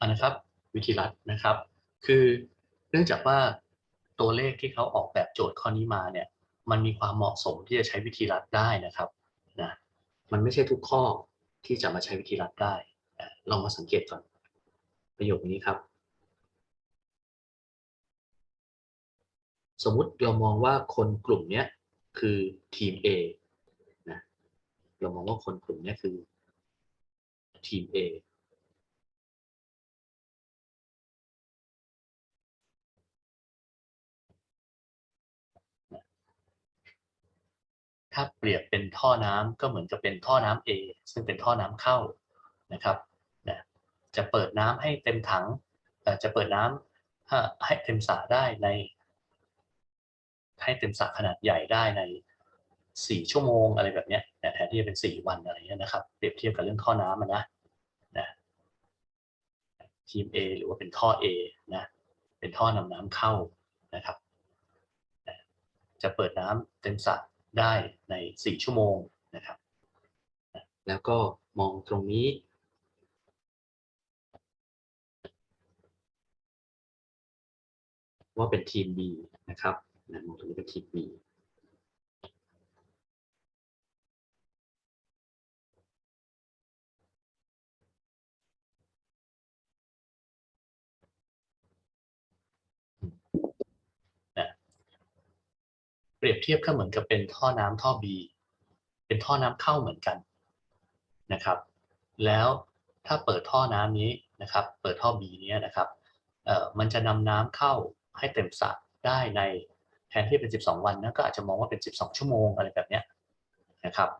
อันนะครับ วิธีรัดนะครับ คือเนื่องจากว่าตัวเลขที่เขาออกแบบโจทย์ข้อนี้มาเนี่ย มันมีความเหมาะสมที่จะใช้วิธีรัดได้นะครับนะมันไม่ใช่ทุกข้อที่จะมาใช้วิธีรัดได้ลองมาสังเกตก่อนประโยคนี้ครับ สมมุติเรามองว่าคนกลุ่มนี้คือทีม A นะเรามองว่าคนกลุ่มนี้คือทีม A ถ้าเปรียบเป็นท่อน้ำก็เหมือนกับเป็นท่อน้ำ A ซึ่งเป็นท่อน้ำเข้านะครับนะจะเปิดน้ำให้เต็มถังอ่อจะเปิดน้ำให้ให้เต็มสระได้ใน ให้เต็มสระขนาดใหญ่ได้ใน 4 ชั่วโมงอะไรแบบเนี้ยนะแทนที่จะเป็น 4 วันอะไรเงี้ยนะครับ เปรียบเทียบกับเรื่องท่อน้ำนะนะทีม A หรือว่าเป็นท่อ A นะเป็นท่อนำน้ำเข้านะครับ จะเปิดน้ำเต็มสระ ได้ใน 4 ชั่วโมงนะครับ แล้วก็มองตรงนี้ ว่าเป็นทีม B นะครับมองตรงนี้เป็นทีม B เปรียบเทียบก็เหมือนกับเป็นท่อน้ำท่อ B เป็นท่อน้ำเข้าเหมือนกันนะครับ แล้วถ้าเปิดท่อน้ำนี้นะครับ เปิดท่อ B เนี้ยนะครับเอ่อมันจะนำน้ำเข้าให้เต็มสระได้ในแทนที่เป็น 12 วันนะก็อาจจะมองว่าเป็น 12 ชั่วโมงอะไรแบบเนี้ยนะครับ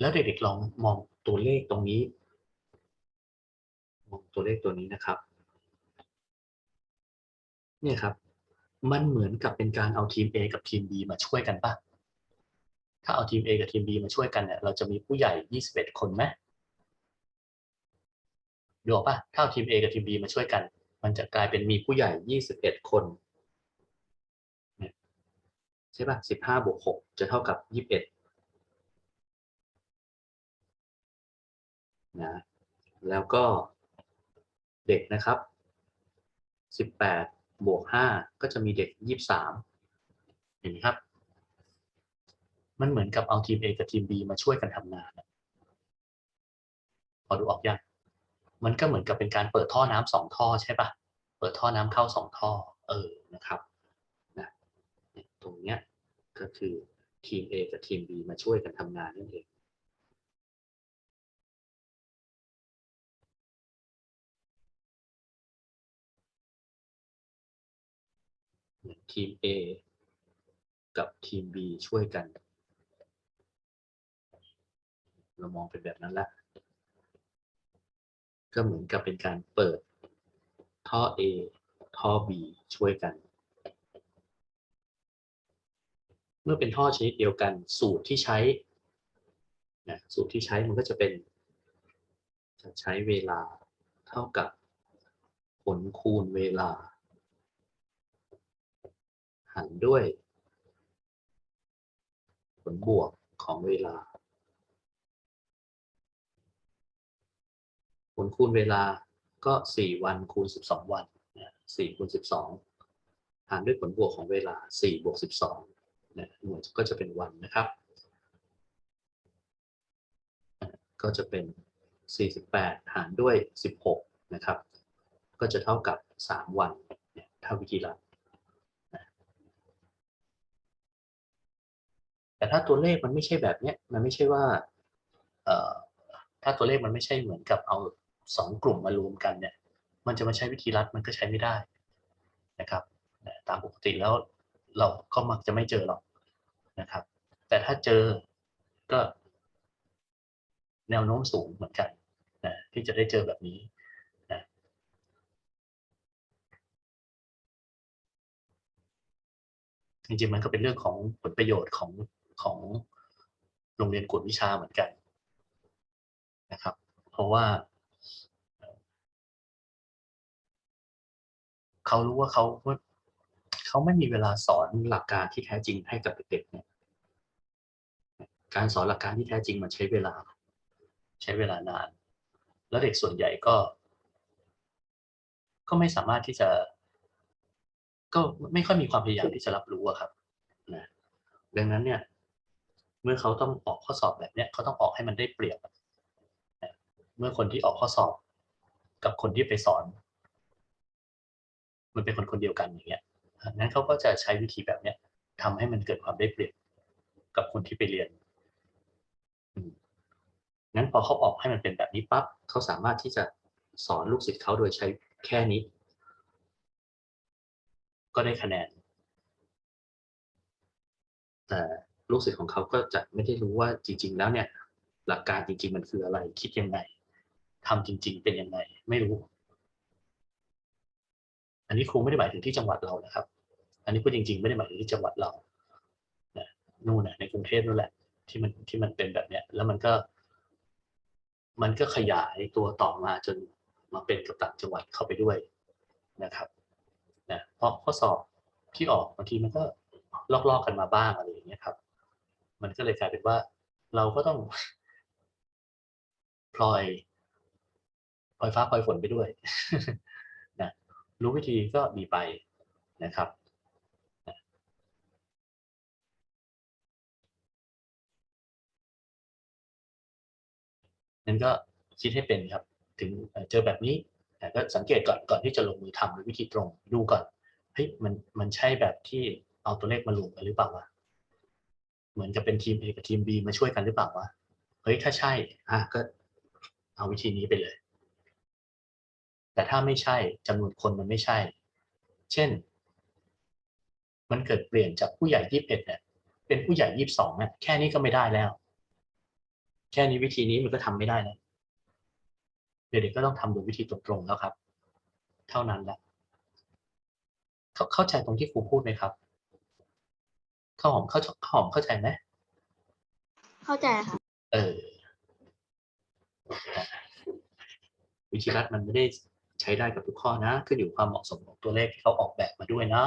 แล้วเด็กๆลองมองตัวเลขตรงนี้มองตัวเลขตัวนี้นะครับ เนี่ยครับ มันเหมือนกับเป็นการเอาทีม A กับทีม B มาช่วยกันป่ะถ้าเอาทีม A กับทีม B มาช่วยกันเนี่ยเราจะมีผู้ใหญ่ 21 คนไหมดูออกป่ะถ้าเอาทีม A กับทีม B มาช่วยกัน มันจะกลายเป็นมีผู้ใหญ่ 21 คนเนี่ยใช่ป่ะ15บวก6จะเท่ากับ 21 นะ แล้วก็เด็กนะครับ 18 บวก5ก็จะมีเด็ก23เห็นไหมครับ มันเหมือนกับเอาทีม A กับทีม B มาช่วยกันทำงานพอดูออกยังมันก็เหมือนกับเป็นการเปิดท่อน้ำสองท่อใช่ปะเปิดท่อน้ำเข้าสองท่อ เออนะครับนะตรงเนี้ยก็คือทีม A กับทีม B มาช่วยกันทำงานนั่นเอง ทีม A กับทีม B ช่วยกัน เรามองเป็นแบบนั้นละ ก็เหมือนกับเป็นการเปิดท่อ A ท่อ B ช่วยกัน เมื่อเป็นท่อชนิดเดียวกันสูตรที่ใช้นะสูตรที่ใช้มันก็จะเป็น จะใช้เวลาเท่ากับผลคูณเวลา หารด้วย ผลบวกของเวลา ผลคูณเวลาก็ 4 วันคูณ 12 วัน4คูณ 12 หารด้วยผลบวกของเวลา 4 บวก 12นะหน่วยก็จะเป็นวันนะครับ ก็จะเป็น 48 หารด้วย 16 นะครับ ก็จะเท่ากับ 3 วันเนี่ยถ้าวิธีรัด แต่ถ้าตัวเลขมันไม่ใช่แบบเนี้ยมันไม่ใช่ว่าถ้าตัวเลขมันไม่ใช่เหมือนกับเอาสองกลุ่มมารวมกันเนี่ยมันจะมาใช้วิธีรัดมันก็ใช้ไม่ได้นะครับตามปกติแล้วเราก็มักจะไม่เจอหรอกนะครับ แต่ถ้าเจอก็ แนวโน้มสูงเหมือนกันนะที่จะได้เจอแบบนี้นะจริงๆมันก็เป็นเรื่องของผลประโยชน์ของ ของโรงเรียนกวดวิชาเหมือนกันนะครับ เพราะว่าเอ่อเขารู้ว่าเขาเขาไม่มีเวลาสอนหลักการที่แท้จริงให้กับเด็กๆเนี่ยการสอนหลักการที่แท้จริงมันใช้เวลา ใช้เวลานาน แล้วเด็กส่วนใหญ่ก็ ก็ไม่สามารถที่จะ ก็ไม่ค่อยมีความพยายามที่จะรับรู้อะครับนะดังนั้นเนี่ย เมื่อเขาต้องออกข้อสอบแบบเนี้ยเขาต้องออกให้มันได้เปรียบ เมื่อคนที่ออกข้อสอบ กับคนที่ไปสอน มันเป็นคนคนเดียวกันอย่างเงี้ยนั้นเขาก็จะใช้วิธีแบบเนี้ยทำให้มันเกิดความได้เปรียบกับคนที่ไปเรียนงั้นพอเขาออกให้มันเป็นแบบนี้ปั๊บเขาสามารถที่จะสอนลูกศิษย์เขาโดยใช้แค่นี้ ก็ได้คะแนน แต่ ลูกศิษย์ของเขาก็จะไม่ได้รู้ว่าจริง ๆ แล้วเนี่ย หลักการจริง ๆ มันคืออะไรคิดยังไงทำจริง ๆ เป็นยังไง ไม่รู้ อันนี้ครูไม่ได้หมายถึงที่จังหวัดเรานะครับ อันนี้พูดจริง ๆ ไม่ได้หมายถึงที่จังหวัดเรานะนู่นนะในกรุงเทพนั่นแหละ ที่มันที่มันเป็นแบบเนี้ย แล้วมันก็ มันก็ขยายตัวต่อมาจนมาเป็นกับต่างจังหวัดเข้าไปด้วยนะครับนะเพราะข้อสอบที่ออกบางทีมันก็ลอกๆกันมาบ้างอะไรอย่างเงี้ยครับ มันก็เลยกลายเป็นว่า เราก็ต้องพลอยพลอยฟ้าพลอยฝนไปด้วยนะรู้วิธีก็ดีไปนะครับนั้นก็คิดให้เป็นครับ ถึงเจอแบบนี้แต่ก็สังเกตก่อนก่อนที่จะลงมือทำด้วยวิธีตรงดูก่อนเฮ้ยมันมันใช่แบบที่เอาตัวเลขมารวมกันหรือเปล่าวะ เหมือนกับเป็นทีม A กับทีม B มาช่วยกันหรือเปล่าวะเฮ้ยถ้าใช่อะก็เอาวิธีนี้ไปเลย แต่ถ้าไม่ใช่จำนวนคนมันไม่ใช่ เช่น มันเกิดเปลี่ยนจากผู้ใหญ่ยี่สิบเอ็ดเนี่ยเป็นผู้ใหญ่ยี่สิบสองเนี่ยแค่นี้ก็ไม่ได้แล้ว แค่นี้วิธีนี้มันก็ทำไม่ได้แล้วเด็กๆก็ต้องทำโดยวิธีตรงๆแล้วครับ เท่านั้นแหละเข้าใจตรงที่ครูพูดไหมครับ ข้าวหอมเข้าข้าวหอมเข้าใจไหมเข้าใจค่ะ เออ วิธีรัดมันไม่ได้ใช้ได้กับทุกข้อนะ ขึ้นอยู่ความเหมาะสมของตัวเลขที่เขาออกแบบมาด้วยนะ